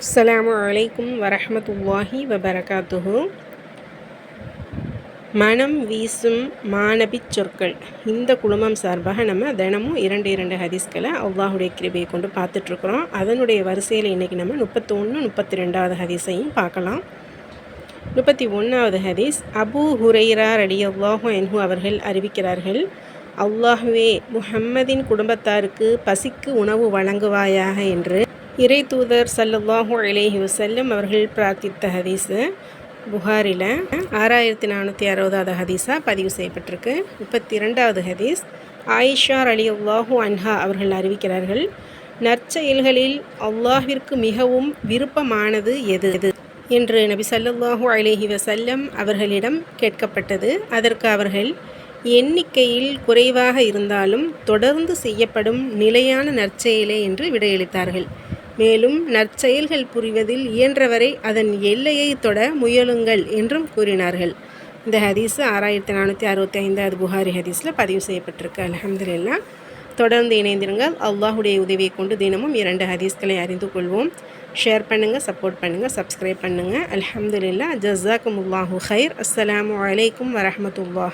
அஸ்லாம் அலைக்கும் வரமத்துல்லாஹி வபரகாத்துஹு. மனம் வீசும் மாணபிச் சொற்கள். இந்த குழுமம் சார்பாக நம்ம தினமும் இரண்டு இரண்டு ஹதீஸ்களை அவ்வாஹுடைய கிருபையை கொண்டு பார்த்துட்ருக்குறோம். அதனுடைய வரிசையில் இன்றைக்கி நம்ம முப்பத்தொன்று முப்பத்தி ரெண்டாவது ஹதீஸையும் பார்க்கலாம். முப்பத்தி ஒன்றாவது ஹதீஸ் அபு ஹுரைரா ரடி அல்லாஹு என்ஹு அவர்கள் அறிவிக்கிறார்கள் அல்லாஹுவே முஹம்மதின் குடும்பத்தாருக்கு பசிக்கு உணவு வழங்குவாயாக என்று. இறை தூதர் சல்லுல்லாஹு அலேஹி வசல்லம் அவர்கள் பிரார்த்தித்த ஹதீஸு புகாரில் ஆறாயிரத்தி நானூற்றி அறுபதாவது ஹதீஸாக பதிவு செய்யப்பட்டிருக்கு. முப்பத்தி இரண்டாவது ஹதீஸ் ஆயிஷா அலி அல்லாஹூ அன்ஹா அவர்கள் அறிவிக்கிறார்கள் நற்செயல்களில் அல்லாஹிற்கு மிகவும் விருப்பமானது எது? எது என்று நபி சல்லுல்லாஹூ அலேஹி வசல்லம் அவர்களிடம் கேட்கப்பட்டது. அதற்கு அவர்கள் எண்ணிக்கையில் குறைவாக இருந்தாலும் தொடர்ந்து செய்யப்படும் நிலையான நற்செயலே என்று விடையளித்தார்கள். மேலும் நற்செயல்கள் புரிவதில் இயன்றவரை அதன் எல்லையை தொட முயலுங்கள் என்றும் கூறினார்கள். இந்த ஹதீஸு ஆறாயிரத்தி நானூற்றி அறுபத்தி ஐந்தாவது புகாரி ஹதீஸில் பதிவு செய்யப்பட்டிருக்கு. அலமதுல்லா தொடர்ந்து இணைந்திருங்கள். அல்லாஹுடைய உதவியை கொண்டு தினமும் இரண்டு ஹதீஸ்களை அறிந்து கொள்வோம். ஷேர் பண்ணுங்கள் சப்போர்ட் பண்ணுங்கள் சப்ஸ்கிரைப் பண்ணுங்கள் அலமதுல்லா ஜசாக்கும் உல்லாஹூ ஹைர் அஸ்லாம் வலைக்கம் வரமத்துல்லா